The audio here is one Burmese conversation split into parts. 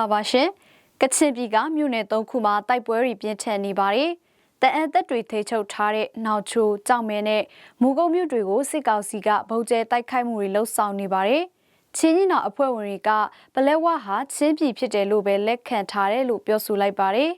္ဂလာပါရှင်ကချင်ပြည်ကမြို့နယ်၃ခုမှာတိုက်ပွဲတွေပြင်းထန်နေပါတယ်တအန်သက်တွေထိချုပ်ထားတဲ့နောက်ချိုကြောက်မဲနဲ့မူကုတ်မြို့တွေကိုစစ်ကောင်စီကဗုံးကျဲတိုက်ခိုက်မှုတွေလှုပ်ဆောင်နေပါတယ်ချင်းကြီးနာအဖွဲ့ဝင်တွေကပလဲဝဟာချင်းပြည်ဖြစ်တယ်လို့ပဲလက်ခံထားတယ်လို့ပြောဆိုလိုက်ပါတယ်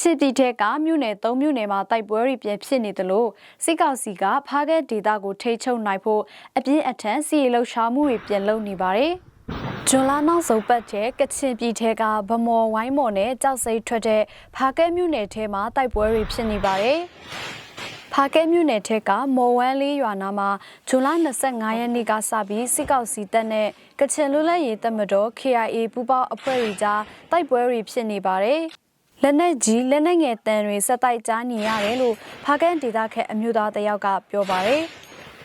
ချစ်ပြည်ထက်ကမြို့နယ်၃မြို့နယ်မှာတိုက်ပွဲတွေပြန်ဖြစ်နေသလိုစစ်ကောင်စီကဖားကဲဒေသကိုထိချုံနိုင်ဖို့အပြင်းအထန်စီလှုပ်ရှားမှုတွေပြန်လုပ်နေပါတယ်။ဂျွန်လာနောက်ဆုံးပတ်တဲ့ကချင်ပြည်ထက်ကဗမော်ဝိုင်းမော်နဲ့ကြောက်စိတ်ထွက်တဲ့ဖားကဲမြို့နယ်ထဲမှာတိုက်ပွဲတွေဖြစ်နေပါတယ်။ဖားကဲမြို့နယ်ထက်ကမော်ဝမ်းလေးရွာနာမှာဇွန်လ25ရက်နေ့ကစပြီးစစ်ကောက်စီတပ်နဲ့ကချင်လူလက်ရေးတပ်မတော် KIA ပူးပေါင်းအဖွဲ့တွေကြားတိုက်ပွဲတွေဖြစ်နေပါတယ်။ လက်နက်ကြီးလက်နက်ငယ်တန်တွေစက်တိုက်ကြားနေရတယ်လို့ဖားကန်ဒေသခက်အမျိုးသားတယောက်ကပြောပါတယ်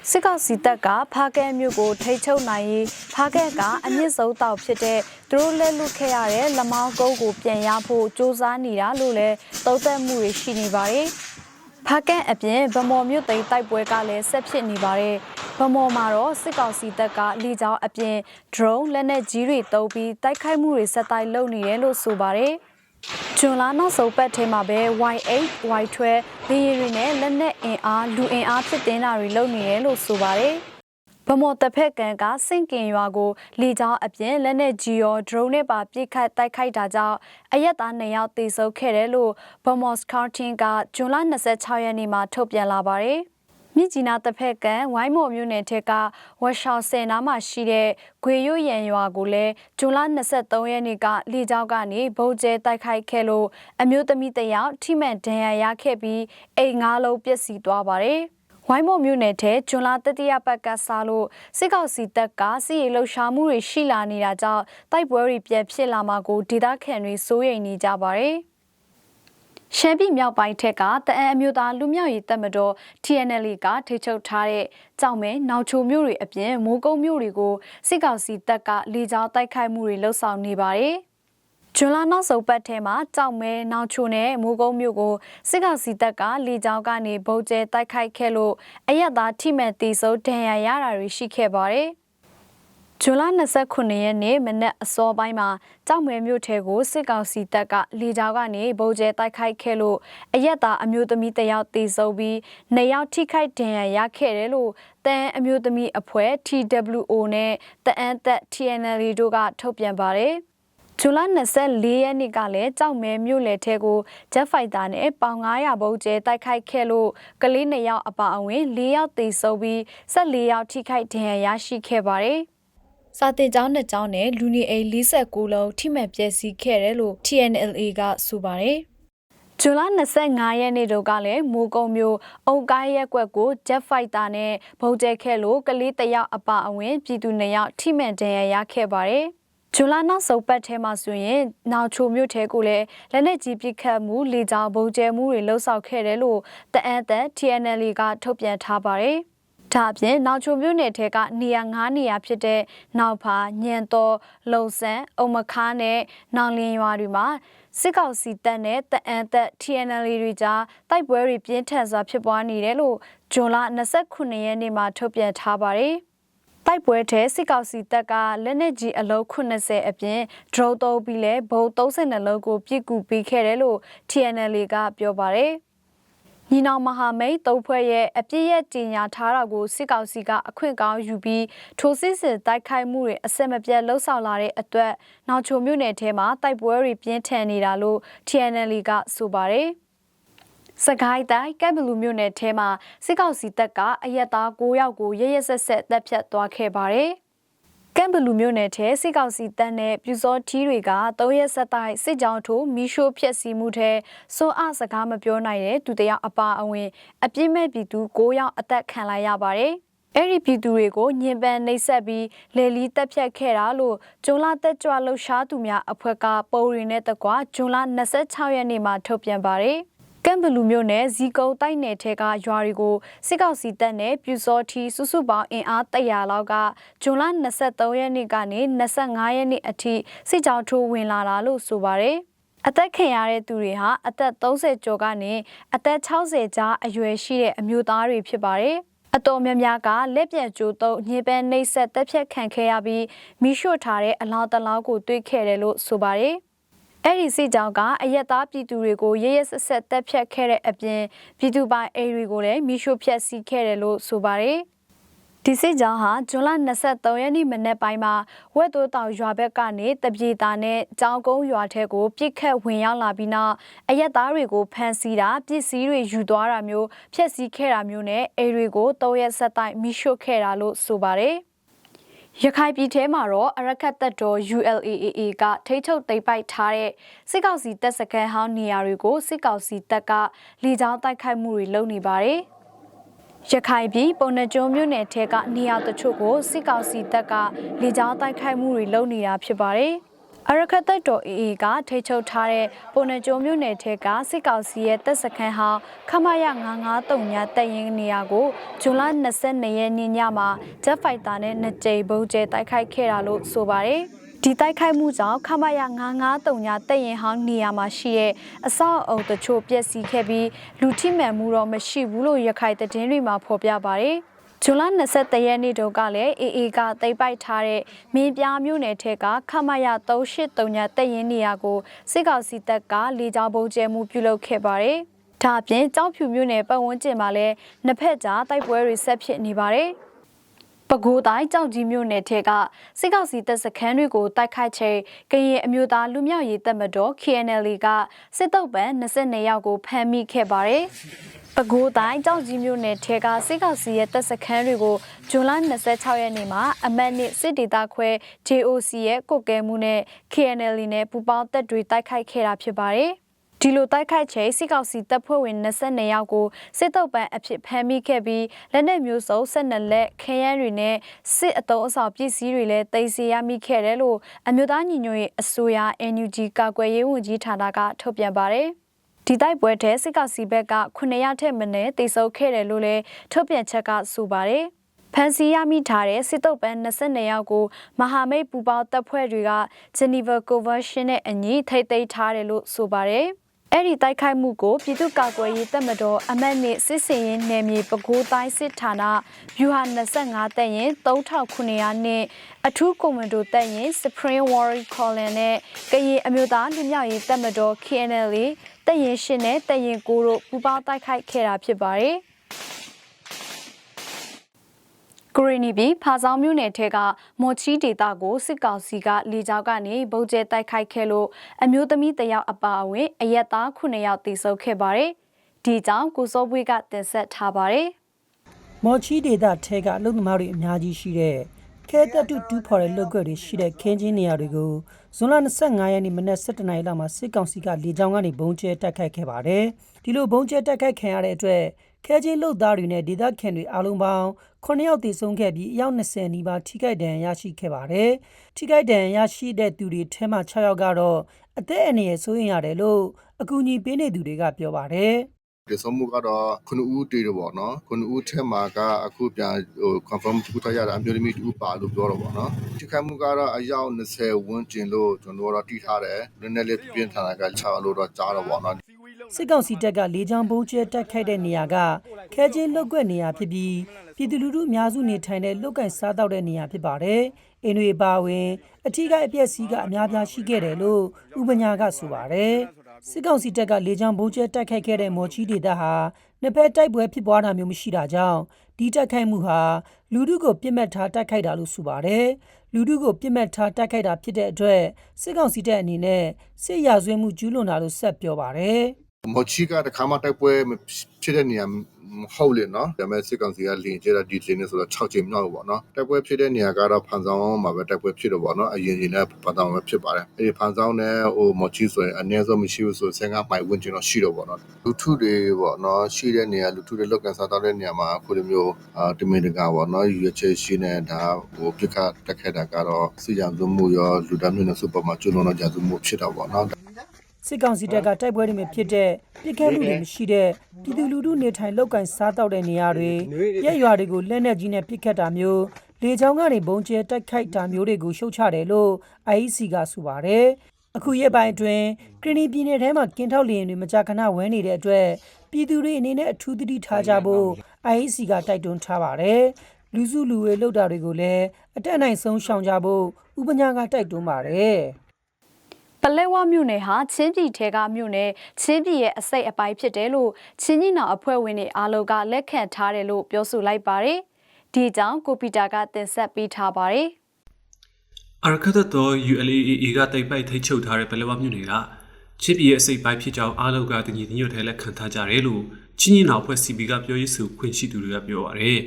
စစ်ကောက်စီတပ်ကဖားကဲမြို့ကိုထိချုပ်နိုင်ရေးဖားကဲကအမြင့်ဆုံးတောက်ဖြစ်တဲ့သူတို့လက်လွတ်ခဲ့ရတဲ့လမောင်းကုန်းကိုပြန်ရဖို့စ조사နေတာလို့လည်းသုံးသပ်မှုတွေရှိနေပါတယ်။ဖားကဲအပြင်ဗမော်မြို့သိမ်းတိုက်ပွဲကလည်းဆက်ဖြစ်နေပါတယ်။ဗမော်မှာတော့စစ်ကောင်စီတပ်ကလီကြောင်းအပြင် drone လက်နက်ကြီးတွေတုံးပြီးတိုက်ခိုက်မှုတွေဆက်တိုက်လုပ်နေတယ်လို့ဆိုပါတယ်။ ဂျွန်လာနောက်ဆုံးပတ်ထဲမှာပဲ Y8 Y12 ဘီရီတွေနဲ့လက်နက်အင်အားလူအင်အားဖြစ်တင်တာတွေလုပ်နေတယ်လို့ဆိုပါတယ်။ဗမော်တစ်ဖက်ကန်ကစင့်ကင်ရွာကိုလေကြောင်းအပြင်လက်နက်ကြီးရော drone နဲ့ပါပြစ်ခတ်တိုက်ခိုက်တာကြောင့်အရက်သား2ယောက်သေဆုံးခဲ့တယ်လို့ဗမော်စကောက်တင်ကဂျွန်လ26ရက်နေ့မှာထုတ်ပြန်လာပါတယ်။ မြစ်ကြီးနားတစ်ဖက်ကဝိုင်းမော်မြို့နယ်ထက်ကဝက်ရှောင်းစင်နားမှာရှိတဲ့ဂွေရွရန်ရွာကိုလည်းဇွန်လ23ရက်နေ့ကလေကြောင်းကနေဗုံးကျဲတိုက်ခိုက်ခဲ့လို့အမျိုးသမီးတစ်ယောက်ထိမှန်ဒဏ်ရာရခဲ့ပြီးအိမ်ငါးလုံးပျက်စီးသွားပါတယ်။ဝိုင်းမော်မြို့နယ်ထဲဂျွန်လာတတိယပတ်ကစားလို့စစ်ကောက်စီတပ်ကစီရီလှုပ်ရှားမှုတွေရှိလာနေတာကြောင့်တိုက်ပွဲတွေပြန်ဖြစ်လာမှာကိုဒေသခံတွေစိုးရိမ်နေကြပါတယ်။ ရှမ်းပြည်မြောက်ပိုင်းထက်ကတအံအမျိုးသားလူမျိုးရေးတပ်မတော် TNL ကထိချုပ်ထားတဲ့ကြောင်မဲနောက်ချိုမျိုးတွေအပြင်မိုးကုတ်မျိုးတွေကိုစစ်ကောင်စီတပ်ကလေကြောင်းတိုက်ခိုက်မှုတွေလှုပ်ဆောင်နေပါတယ်။ဂျွန်လာနောက်ဆုံးပတ်ထဲမှာကြောက်မဲနောက်ချိုနဲ့မိုးကုတ်မြို့ကိုစစ်ကောင်စီတပ်ကလေကြောင်းကနေဗုံးကျဲတိုက်ခိုက်ခဲ့လို့အရက်သားထိမှန်တီဆုံးဒဏ်ရာရတာတွေရှိခဲ့ပါတယ်။ ဇွန်လ29ရက်နေ့မနက်အစောပိုင်းမှာကြောက်မဲမြို့ထဲကိုစစ်ကောင်စီတပ်ကလေကြောင်းကနေဗုံးကျဲတိုက်ခိုက်ခဲ့လို့အရက်သားအမျိုးသမီးတယောက်သေဆုံးပြီးနှစ်ယောက်ထိခိုက်ဒဏ်ရာရခဲ့တယ်လို့တန်အမျိုးသမီးအဖွဲ့ TWO နဲ့တအန်သက် TNL တို့ကထုတ်ပြန်ပါတယ်။ဇူလိုင်24ရက်နေ့ကလည်းကြောက်မဲမြို့လေထဲကိုဂျက်ဖိုက်တာနဲ့ပေါင်900ဘုံကျဲတိုက်ခိုက်ခဲ့လို့ကလေး2ယောက်အပါအဝင်4ယောက်သေဆုံးပြီး14ယောက်ထိခိုက်ဒဏ်ရာရရှိခဲ့ပါတယ်။ စာတင်ကျောင်းနှစ်ကျောင်းနဲ့လူနေအိမ်49လုံးထိမှန်ပျက်စီးခဲ့တယ်လို့ TNLA ကဆိုပါတယ်။ဇူလိုင်25ရက်နေ့တုန်းကလည်းမိုးကုံမျိုးအုံကိုင်းရက်ကွက်ကို Jet Fighter နဲ့ဗုံးကျဲခဲ့လို့ကလေးတယောက်အပါအဝင်ပြည်သူနှစ်ယောက်ထိမှန်ဒဏ်ရာရခဲ့ပါတယ်။ဂျူလာနောက်ဆုံးပတ်ထဲမှာဆိုရင်နောက်ချိုမြို့ထဲကိုလည်းလက်နက်ကြီးပစ်ခတ်မှုလေကြောင်းဗုံးကျဲမှုတွေလှုပ်ဆောင်ခဲ့တယ်လို့တအန်သက် TNL ကထုတ်ပြန်ထားပါတယ်။ ဒါအပြင်နောက်ချိုမြို့နယ်ထဲကနေရာ9နေရာဖြစ်တဲ့နောက်ဖာညံတော်လုံဆန်းအုံမခါနဲ့နောင်လင်းရွာတွေမှာစစ်ကောင်စီတပ်နဲ့တအန်သက် TNL တွေကြားတိုက်ပွဲတွေပြင်းထန်စွာဖြစ်ပွားနေတယ်လို့ဂျွန်လ29ရက်နေ့မှာထုတ်ပြန်ထားပါတယ်။တိုက်ပွဲထဲစစ်ကောင်စီတပ်ကလက်နက်ကြီးအလုံး80အပြင် drone သုံးပြီးလဲဘုံ32လုံးကိုပြစ်ကူပေးခဲ့တယ်လို့ TNL ကပြောပါတယ်။ ညီနောင်မဟာမိတ်သုံးဖွဲ့ရဲ့အပြည့်ရဲ့တင်ညာထားတာကိုစစ်ကောင်စီကအခွင့်ကောင်းယူပြီးထိုစစ်စစ်တိုက်ခိုက်မှုတွေအဆက်မပြတ်လှုပ်ဆောင်လာတဲ့အတွက်နောက်ချိုမြို့နယ်ထဲမှာတိုက်ပွဲတွေပြင်းထန်နေတာလို့ TNL ကဆိုပါတယ်။စကိုင်းတိုင်းကပ်ဘလူမြို့နယ်ထဲမှာစစ်ကောင်စီတပ်ကအရက်သား9ယောက်ကိုရရဆက်ဆက်တပ်ဖြတ်သွားခဲ့ပါတယ်။ ကမ်ဘလူမြို့နယ်ထဲစစ်ကောင်စီတပ်နဲ့ပြူစောထီးတွေက၃ရက်ဆက်တိုက်စစ်ကြောင်းထိုးမီးရှို့ဖျက်ဆီးမှုထဲစိုးအစကားမပြောနိုင်တဲ့သူတယောက်အပါအဝင်အပြစ်မဲ့ပြည်သူ၉ယောက်အသက်ခံလိုက်ရပါတယ်။အဲ့ဒီပြည်သူတွေကိုညင်ပန်းနှိပ်စက်ပြီးလေလီတက်ဖြတ်ခဲ့တာလို့ဂျွန်လာတက်ကြွလှူရှားသူများအဖွဲ့ကပုံရင်းနဲ့တကွဂျွန်လာ26ရက်နေ့မှာထုတ်ပြန်ပါတယ်။ ကမ်ဘလူမြို့နယ်ဇီကုံတိုက်နယ်ထဲကရွာတွေကိုစစ်ကောင်စီတပ်နဲ့ပြူစောထီစုစုပေါင်းအင်အား100လောက်ကဂျွန်လ23ရက်နေ့ကနေ25ရက်နေ့အထိစစ်ကြောင်းထိုးဝင်လာတာလို့ဆိုပါတယ်။အသက်ခံရတဲ့သူတွေဟာအသက်30ကျော်ကနေအသက်60ကြားအရွယ်ရှိတဲ့အမျိုးသားတွေဖြစ်ပါတယ်။အတော်များများကလက်ပြတ်ကြိုးတုပ်ညင်ပန်းနှိပ်ဆက်တက်ဖြတ်ခံခဲ့ရပြီးမိရှို့ထားတဲ့အလောင်းတစ်လောင်းကိုတွေ့ခဲ့တယ်လို့ဆိုပါတယ်။ အဲ့ဒီစစ်ကြောင်းကအရက်သားပြည်သူတွေကိုရရဆက်ဆက်တက်ဖြတ်ခဲ့တဲ့အပြင်ပြည်သူပိုင်အိမ်တွေကိုလည်းမိရှို့ဖျက်ဆီးခဲ့တယ်လို့ဆိုပါတယ်။ဒီစစ်ကြောင်းဟာဇွန်လ23ရက်နေ့မနက်ပိုင်းမှာဝက်တိုးတောင်ရွာဘက်ကနေတပြေတာနဲ့ကြောင်ကုန်းရွာထဲကိုပြစ်ခတ်ဝင်ရောက်လာပြီးနောက်အရက်သားတွေကိုဖမ်းဆီးတာပစ္စည်းတွေယူသွားတာမျိုးဖျက်ဆီးခဲ့တာမျိုးနဲ့အိမ်တွေကိုတောရက်ဆက်တိုက်မိရှို့ခဲ့တာလို့ဆိုပါတယ်။ ရခိုင်ပြည်ထဲမှာတော့အရခတ်တပ်တော် ULAAA ကထိထုတ်သိမ်းပိုက်ထားတဲ့စစ်ကောင်စီတပ်စခန်းဟောင်းနေရာတွေကိုစစ်ကောင်စီတပ်ကလေကြောင်းတိုက်ခိုက်မှုတွေလုပ်နေပါတယ်။ရခိုင်ပြည်ပုံနှကျွန်းမြို့နယ်ထဲကနေရာတချို့ကိုစစ်ကောင်စီတပ်ကလေကြောင်းတိုက်ခိုက်မှုတွေလုပ်နေတာဖြစ်ပါတယ်။ အရခတ်တပ်တော် AA ကထိချုပ်ထားတဲ့ပုံနှကျွန်းမြို့နယ်ထဲကစစ်ကောင်စီရဲ့တပ်စခန်းဟာခမရ953ညတပ်ရင်းနေရာကိုဇွန်လ22ရက်နေ့ညမှာဂျက်ဖိုက်တာနဲ့နှစ်ကြိမ်ပုံကျဲတိုက်ခိုက်ခဲ့တာလို့ဆိုပါတယ်။ဒီတိုက်ခိုက်မှုကြောင့်ခမရ953ညတပ်ရင်ဟောင်းနေရာမှာရှိတဲ့အဆောက်အုံတချို့ပျက်စီးခဲ့ပြီးလူထိမှန်မှုတော့မရှိဘူးလို့ရခိုင်သတင်းတွေမှာဖော်ပြပါတယ်။ ဇွန်လ23ရက်နေ့တုန်းကလည်း AA ကတိတ်ပိုက်ထားတဲ့မင်းပြားမြို့နယ်ထက်ကခမရ383ညတပ်ရင်နေရာကိုစစ်ကောင်စီတပ်ကလေကြောင်းပုံကျဲမှုပြုလုပ်ခဲ့ပါတယ်။ဒါအပြင်ကြောက်ဖြူမြို့နယ်ပတ်ဝန်းကျင်မှာလည်းနှစ်ဖက်ကြားတိုက်ပွဲတွေဆက်ဖြစ်နေပါတယ်။ ပဲခူးတိုင်းကြောက်ကြီးမြို့နယ်ထဲကစစ်ကောင်စီတပ်စခန်းတွေကိုတိုက်ခိုက်ချိန်ကရင်အမျိုးသားလူမျိုးရေးတပ်မတော် KNL ကစစ်တုပ်ပံ22ယောက်ကိုဖမ်းမိခဲ့ပါတယ်။ပဲခူးတိုင်းကြောက်ကြီးမြို့နယ်ထဲကစစ်ကောင်စီရဲ့တပ်စခန်းတွေကိုဇွန်လ26ရက်နေ့မှာအမတ်နစ်စစ်ဒေသခွဲ JOC ရဲ့ကုတ်ကဲမှုနဲ့ KNL နဲ့ပူးပေါင်းတပ်တွေတိုက်ခိုက်ခဲ့တာဖြစ်ပါတယ်။ ဒီလိုတိုက်ခိုက်ချိန်စစ်ကောင်စီတပ်ဖွဲ့ဝင်22ယောက်ကိုစစ်တုပ်ပန်းအဖြစ်ဖမ်းမိခဲ့ပြီးလက်နက်မျိုးစုံ12လက်ခရမ်းတွေနဲ့စစ်အုံအဆောက်ပစ္စည်းတွေလည်းသိမ်းဆည်းရမိခဲ့တယ်လို့အမျိုးသားညီညွတ်ရေးအစိုးရ NUG ကာကွယ်ရေးဝန်ကြီးဌာနကထုတ်ပြန်ပါတယ်ဒီတိုက်ပွဲထဲစစ်ကောင်စီဘက်က900ထက်မနည်းတိစုပ်ခဲ့တယ်လို့လည်းထုတ်ပြန်ချက်ကဆိုပါတယ်ဖန်စီရမိထားတဲ့စစ်တုပ်ပန်း22ယောက်ကိုမဟာမိတ်ပူပေါင်းတပ်ဖွဲ့တွေက Geneva Convention နဲ့အညီထိတ်သိမ်းထားတယ်လို့ဆိုပါတယ်။ အဲ့ဒီတိုက်ခိုက်မှုကိုပြည်သူ့ကာကွယ်ရေးတပ်မတော်အမတ်နှင့်စစ်စင်ရင်နယ်မြေပဲခူးတိုင်းစစ်ဌာနဗျူဟာ25တပ်ရင်3900နှင့်အထူးကွန်မန်ဒိုတပ်ရင် Supreme Warrior Column နဲ့ကရင်အမျိုးသားလူမျိုးရေးတပ်မတော် KNL တပ်ရင်8နဲ့တပ်ရင်9တို့ပူးပေါင်းတိုက်ခိုက်ခဲ့တာဖြစ်ပါတယ်။ ဂရီနီဘီဖာဆောင်မြို့နယ်ထဲကမော်ချီဒေတာကိုစစ်ကောင်စီကလေကြောင်းကနေဗုံးကျဲတိုက်ခိုက်ခဲ့လို့အမျိုးသမီးတယောက်အပါအဝင်အရက်သား9ယောက်သေဆုံးခဲ့ပါတယ်။ဒီကြောင့်ကိုစောပွေးကတင်ဆက်ထားပါတယ်။မော်ချီဒေတာထဲကအလုပ်သမားတွေအများကြီးရှိတဲ့ခဲတက်တူတူဖော်တဲ့လုပ်ကွက်တွေရှိတဲ့ခင်းချင်းနေရာတွေကိုဇွန်လ25ရက်နေ့မနက်7:00နာရီလောက်မှာစစ်ကောင်စီကလေကြောင်းကနေဘုံကျဲတိုက်ခိုက်ခဲ့ပါတယ်။ဒီလိုဘုံကျဲတိုက်ခိုက်ခံရတဲ့အတွက် ခဲချင်းလုပ်သားတွေနဲ့ဒေသခံတွေအားလုံးပေါင်း9ယောက်သေဆုံးခဲ့ပြီးအယောက်20နီးပါးထိခိုက်ဒဏ်ရာရရှိခဲ့ပါတယ်။ထိခိုက်ဒဏ်ရာရရှိတဲ့သူတွေထဲမှာ6ယောက်ကတော့အသက်အန္တရာယ်ဆိုရင်ရတယ်လို့အကူအညီပေးနေသူတွေကပြောပါတယ်။ဒီဆုံးမှုကတော့ခုနှစ်ဦးတည်တယ်ပေါ့နော်ခုနှစ်ဦးထဲမှာကအခုပြန်ဟို confirm ထူထားရတာအမျိုးသမီးတူပါလို့ပြောတော့ပေါ့နော်ထိခိုက်မှုကတော့အယောက်20ဝန်းကျင်လို့ကျွန်တော်တို့တိထားတယ်နည်းနည်းလေးပြင်းထန်တာက6လို့တော့ကြားတော့ပေါ့နော် စစ်ကောင်စီတပ်ကလေကြောင်းပုံကျဲတိုက်ခိုက်တဲ့နေရာကခဲချင်းလုတ်ကွက်နေရာဖြစ်ပြီးပြည်သူလူထုအများစုနေထိုင်တဲ့လုတ်ကင်စားတောက်တဲ့နေရာဖြစ်ပါတယ်။အင်းတွေပါဝင်အထီးကအပြက်စီးကအများပြားရှိခဲ့တယ်လို့ဥပညာကဆိုပါတယ်။စစ်ကောင်စီတပ်ကလေကြောင်းပုံကျဲတိုက်ခိုက်ခဲ့တဲ့မော်ချီဒေတာဟာနှစ်ဖက်တိုက်ပွဲဖြစ်ပွားတာမျိုးမရှိတာကြောင့်ဒီတိုက်ခိုက်မှုဟာလူထုကိုပြစ်မှတ်ထားတိုက်ခိုက်တာလို့ဆိုပါတယ်။လူထုကိုပြစ်မှတ်ထားတိုက်ခိုက်တာဖြစ်တဲ့အတွက်စစ်ကောင်စီတပ်အနေနဲ့စစ်ရာဇဝဲမှုကျူးလွန်တာလို့ဆက်ပြောပါတယ်။ မော်ချီကတခါမှတိုက်ပွဲမဖြစ်တဲ့နေရာမဟုတ်လေနော်ဒါပေမဲ့စစ်ကောင်စီကလင်ကျတာဒီလင်းနေဆိုတော့6ချိန်မြောက်ပေါ့နော်တိုက်ပွဲဖြစ်တဲ့နေရာကတော့ဖန်ဆောင်မှာပဲတိုက်ပွဲဖြစ်တော့ပေါ့နော်အရင်ရင်လည်းဖန်ဆောင်ပဲဖြစ်ပါတယ်အဲဒီဖန်ဆောင်နဲ့ဟိုမော်ချီဆိုရင်အနည်းဆုံးမရှိဘူးဆို15မိုင်ဝန်းကျင်တော့ရှိတော့ပေါ့နော်လူထုတွေပေါ့နော်ရှိတဲ့နေရာလူထုတွေလောက်ကန်စားတော့တဲ့နေရာမှာအခုလိုမျိုးအာတမင်တကာပေါ့နော်ရွေချေရှိနေတာဟိုပြစ်ခတ်တက်ခဲ့တာကတော့စစ်ကြံစုမှုရောလူသားမျိုးနဲ့စူပါမှာကျွလွန်တော့ကြံစုမှုဖြစ်တော့ပေါ့နော် စစ်ကောင်စီတပ်ကတိုက်ပွဲတွေမှာဖြစ်တဲ့ပြစ်ခတ်မှုတွေမရှိတဲ့ပြည်သူလူထုနေထိုင်လောက်ကင်စားတောက်တဲ့နေရာတွေရက်ရွာတွေကိုလက်နက်ကြီးနဲ့ပစ်ခတ်တာမျိုးလေကြောင်းကနေဘုံကျဲတိုက်ခိုက်တာမျိုးတွေကိုရှုတ်ချတယ်လို့ IEC ကဆိုပါတယ်အခုရက်ပိုင်းအတွင်းကရင်နီပြည်နယ်ထဲမှာကင်းထောက်လျင်တွေမကြာခဏဝဲနေတဲ့အတွက်ပြည်သူတွေအနေနဲ့အထူးသတိထားကြဖို့ IEC ကတိုက်တွန်းထားပါတယ်။လူစုလူဝေးလှုပ်တာတွေကိုလည်းအတက်အနိုင်ဆုံးရှောင်ကြဖို့ဥပညာကတိုက်တွန်းပါတယ်။ ပလဲဝမြို့နယ်ဟာချင်းပြည်ထဲကမြို့နယ်ချင်းပြည်ရဲ့အစိတ်အပိုင်းဖြစ်တယ်လို့ချင်းကြီးနောင်အဖွဲ့ဝင်တွေအားလုံးကလက်ခံထားတယ်လို့ပြောဆိုလိုက်ပါတယ်။ဒီအကြောင်းကိုပီတာကတင်ဆက်ပေးထားပါတယ်။အာရခတ်တော် ULAA ကတိုက်ပိုက်ထိတ်ချုပ်ထားတဲ့ပလက်ဝမြို့နယ်ကချစ်ပြည်ရဲ့အစိတ်ပိုင်းဖြစ်ကြောင်းအားလုံးကတညီညွတ်ထဲလက်ခံထားကြတယ်လို့ချင်းကြီးနောင်ဖွဲ့ CB ကပြောရေးဆိုခွင့်ရှိသူတွေကပြောပါရယ်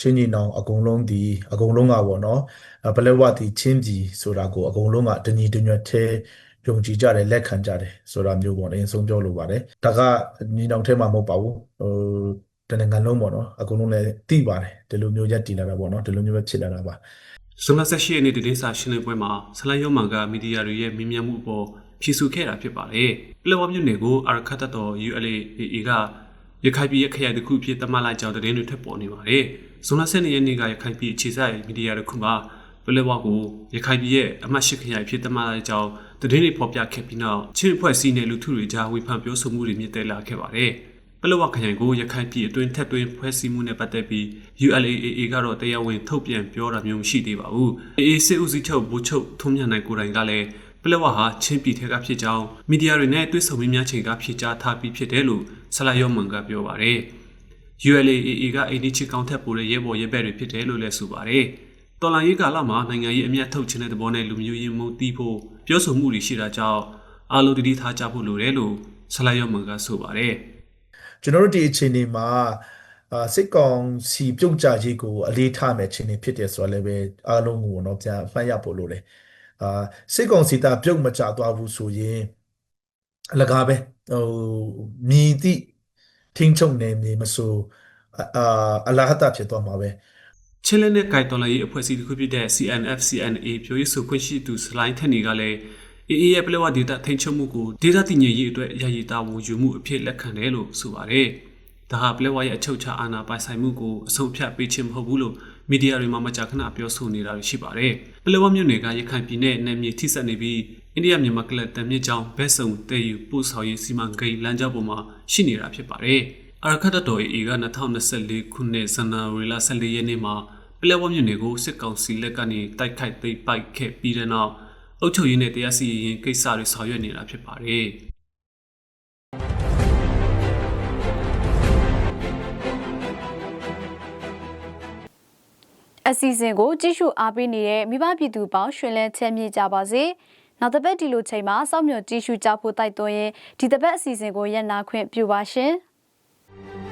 ချင်းကြီးနောင်အကုန်လုံးဒီအကုန်လုံးကပေါ့နော်အဲဘလက်ဝတီချင်းကြီးဆိုတာကိုအကုန်လုံးကတညီတညွတ်သေး ယုံကြည်ကြတယ်လက်ခံကြတယ်ဆိုတာမျိုးပေါ့လေအဆုံးပြောလိုပါတယ်ဒါကညီနောင်ထဲမှာမဟုတ်ပါဘူးဟိုတနင်္ဂနွေလုံးပေါ့နော်အကုန်လုံးလည်းသိပါတယ်ဒီလိုမျိုးရက်တည်လာတာပေါ့နော်ဒီလိုမျိုးပဲဖြစ်လာတာပါဇွန်လ18ရက်နေ့တနေ့စာရှင်းလင်းပွဲမှာဆလိုင်းယောမန်ကမီဒီယာတွေရဲ့မြင်မြန်မှုအပေါ်ဖြေဆိုခဲ့တာဖြစ်ပါတယ်။ပလက်ဝမြို့နယ်ကိုအာရခတ်တော် ULAA ကရခိုင်ပြည်ရဲ့ခရိုင်တစ်ခုဖြစ်သတ်မှတ်လိုက်ကြောင်းသတင်းတွေထပ်ပေါ်နေပါတယ်။ဇွန်လ12ရက်နေ့ကရခိုင်ပြည်အခြေစိုက်မီဒီယာတစ်ခုမှာ ပလက်ဝကိုရခိုင်ပြည်ရဲ့အမှတ်၈ခရိုင်ဖြစ်သတ်မှတ်လိုက်ကြောင်းသတင်းတွေဖော်ပြခဲ့ပြီးနောက်ချင်းအဖွဲ့အစည်းနဲ့လူထုတွေကြားဝေဖန်ပြောဆိုမှုတွေမြင့်တက်လာခဲ့ပါတယ်။ပလောဝခရိုင်ကိုရခိုင်ပြည်အတွင်းထက်သွင်းဖွဲ့စည်းမှုနဲ့ပတ်သက်ပြီး ULAA ကတော့တရားဝင်ထုတ်ပြန်ပြောတာမျိုးမရှိသေးပါဘူး။ AA စစ်ဦးစီးချုပ်ဗိုလ်ချုပ်ထုံးမြတ်နိုင်ကိုယ်တိုင်ကလည်းပလောဝဟာချင်းပြည်ထက်ကဖြစ်ကြောင်းမီဒီယာတွေနဲ့တွေ့ဆုံမေးမြန်းချိန်ကဖြေကြားထားပြီးဖြစ်တယ်လို့ဆလာယောမန်ကပြောပါတယ်။ ULAA ကအိန္ဒိချစ်ကောင်ထက်ပိုတဲ့ရဲဘော်ရဲဘက်တွေဖြစ်တယ်လို့လည်းဆိုပါတယ်။ တော်လိုင်းရေးကာလမှာနိုင်ငံရေးအမျက်ထုတ်ခြင်းတဲ့သဘောနဲ့လူမျိုးရေးမုန်းတီးဖို့ပြောဆိုမှုတွေရှိတာကြောင့်အားလုံးတတိထားကြဖို့လိုတယ်လို့ဆလာယောမန်ကဆိုပါတယ်။ကျွန်တော်တို့ဒီအခြေအနေမှာအာစစ်ကောင်စီပြုတ်ကြရေးကိုအလေးထားမယ်အခြေအနေဖြစ်တယ်ဆိုတော့လည်းပဲအားလုံးကိုတော့ပြန်မှတ်ရဖို့လိုတယ်အာစစ်ကောင်စီတာပြုတ်မကြသွားဘူးဆိုရင်အလကားပဲဟိုမြည်သည့်ထင်းချုံနေမြေမဆိုအာအလာဟတာဖြစ်သွားမှာပဲ ချင်းလက်နဲ့ကိုင်တော်လာရေးအဖွဲ့အစည်းတစ်ခုဖြစ်တဲ့ CNF CNA ပြောရေးဆိုခွင့်ရှိသူစလိုင်းထက်နေကလည်း AA ရဲ့ပလက်ဝဒေတာထိန်ချုပ်မှုကိုဒေတာတည်ငြိမ်ရေးအတွက်ရည်ရည်တာဝန်ယူမှုအဖြစ်လက်ခံတယ်လို့ဆိုပါတယ်။ဒါဟာပလက်ဝရဲ့အချုပ်ချာအာဏာပိုင်ဆိုင်မှုကိုအဆုံးဖြတ်ပေးခြင်းမဟုတ်ဘူးလို့မီဒီယာတွေမှာမကြာခဏပြောဆိုနေတာရှိပါတယ်။ပလက်ဝမြို့နယ်ကရခိုင်ပြည်နယ်နယ်မြေထိစပ်နေပြီးအိန္ဒိယမြန်မာကလပ်တံမြင့်ကျောင်းဘက်စုံတည်ယူပို့ဆောင်ရေးစီမံကိန်းလမ်းကြောင်းပေါ်မှာရှိနေတာဖြစ်ပါတယ်။ အာရခတ်တော် AA က2024ခုနှစ်ဇန်နဝါရီလ14ရက်နေ့မှာပလက်ဝမြို့နယ်ကိုစစ်ကောင်စီလက်ကနေတိုက်ခိုက်သိမ်းပိုက်ခဲ့ပြီးတဲ့နောက်အုပ်ချုပ်ရေးနဲ့တရားစီရင်ကိစ္စတွေဆောင်ရွက်နေတာဖြစ်ပါတယ်။အစီအစဉ်ကိုကြည့်ရှုအားပေးနေတဲ့မိဘပြည်သူပေါင်းရှင်လန်းချမ်းမြေ့ကြပါစေ။နောက်တစ်ပတ်ဒီလိုချိန်မှာစောင့်မျှော်ကြည့်ရှုကြဖို့တိုက်တွန်းရင်ဒီတစ်ပတ်အစီအစဉ်ကိုရန်နာခွင့်ပြုပါရှင်။ Thank you.